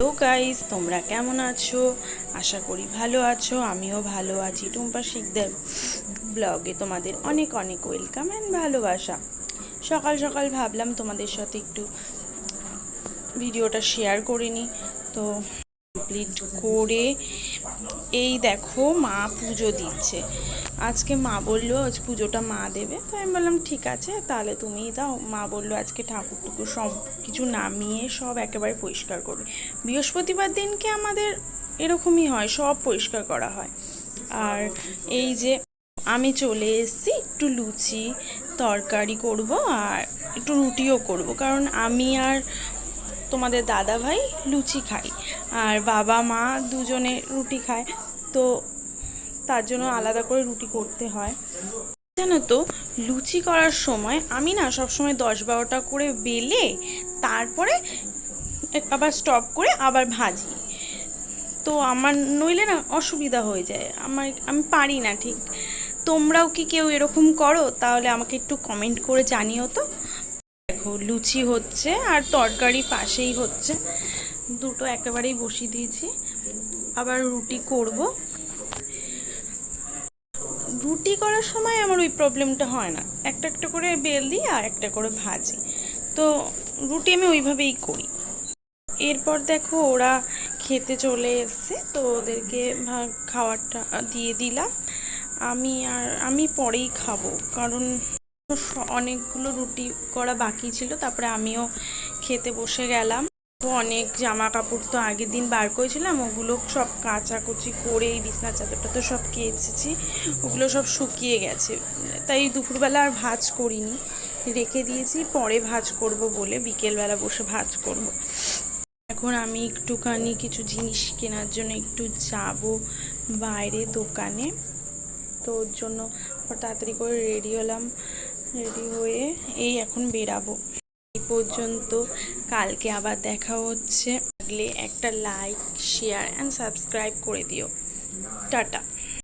Hello guys তোমরা কেমন আছো? আশা করি ভালো আছো, আমিও ভালো আছি। টুম্পা শিখদের ব্লগে তোমাদের অনেক অনেক ওয়েলকাম অ্যান্ড ভালোবাসা। সকাল সকাল ভাবলাম তোমাদের সাথে একটু ভিডিওটা শেয়ার করে তো কমপ্লিট করে এই দেখো মা পুজো দিচ্ছে। আজকে মা বলল, আজ পুজোটা মা দেবে। তো আমি বললাম, ঠিক আছে, তাহলে তুমিই দাও। মা বলল, আজকে ঠাকুর টুকুর সব কিছু নামিয়ে সব একেবারে পরিষ্কার করবে। বৃহস্পতিবার দিনকে আমাদের এরকমই হয়, সব পরিষ্কার করা হয়। আর এই যে আমি চলে এসেছি, একটু লুচি তরকারি করব আর একটু রুটিও করব। কারণ আমি আর তোমাদের দাদা ভাই লুচি খাই। আর বাবা, মা দুজনে রুটি খায়। তো তার জন্য আলাদা করে রুটি করতে হয়। জানো তো, লুচি করার সময় আমি না সবসময় দশ বারোটা করে বেলে তারপরে আবার স্টপ করে আবার ভাজি। তো আমার নইলে না অসুবিধা হয়ে যায়। আমার, আমি পারি না ঠিক। তোমরাও কি কেউ এরকম করো? তাহলে আমাকে একটু কমেন্ট করে জানিও তো। দেখো, লুচি হচ্ছে আর তরকারি পাশেই হচ্ছে। দুটো একেবারেই বসিয়ে দিয়েছি। আবার রুটি করব। রুটি করার সময় আমার ওই প্রবলেমটা হয় না। একটা একটা করে বেল দিই আর একটা করে ভাজি। তো রুটি আমি ওইভাবেই করি। এরপর দেখো, ওরা খেতে চলে এসছে, তো ওদেরকে খাবারটা দিয়ে দিলাম। আমি আর, আমি পরেই খাব, কারণ অনেকগুলো রুটি করা বাকি ছিল, তারপরে আমিও খেতে বসে গেলাম। অনেক জামা কাপড় তো আগের দিন বার করেছিলাম, ওগুলো সব কাচাকুচি করে এই বিছনার চাদরটা তো সব কেচেছি, ওগুলো সব শুকিয়ে গেছে। তাই দুপুরবেলা আর ভাজ করিনি, রেখে দিয়েছি, পরে ভাজ করব বলে বিকেলবেলা বসে ভাজ করব। এখন আমি একটুখানি কিছু জিনিস কেনার জন্য একটু যাব বাইরে দোকানে, তো ওর জন্য তাড়াতাড়ি করে রেডি হলাম। রেডি হয়ে এই এখন বেরাবো। এই পর্যন্ত কালকে আবার দেখা হচ্ছে। লাগলে একটা লাইক শেয়ার অ্যান্ড সাবস্ক্রাইব করে দিও। টাটা।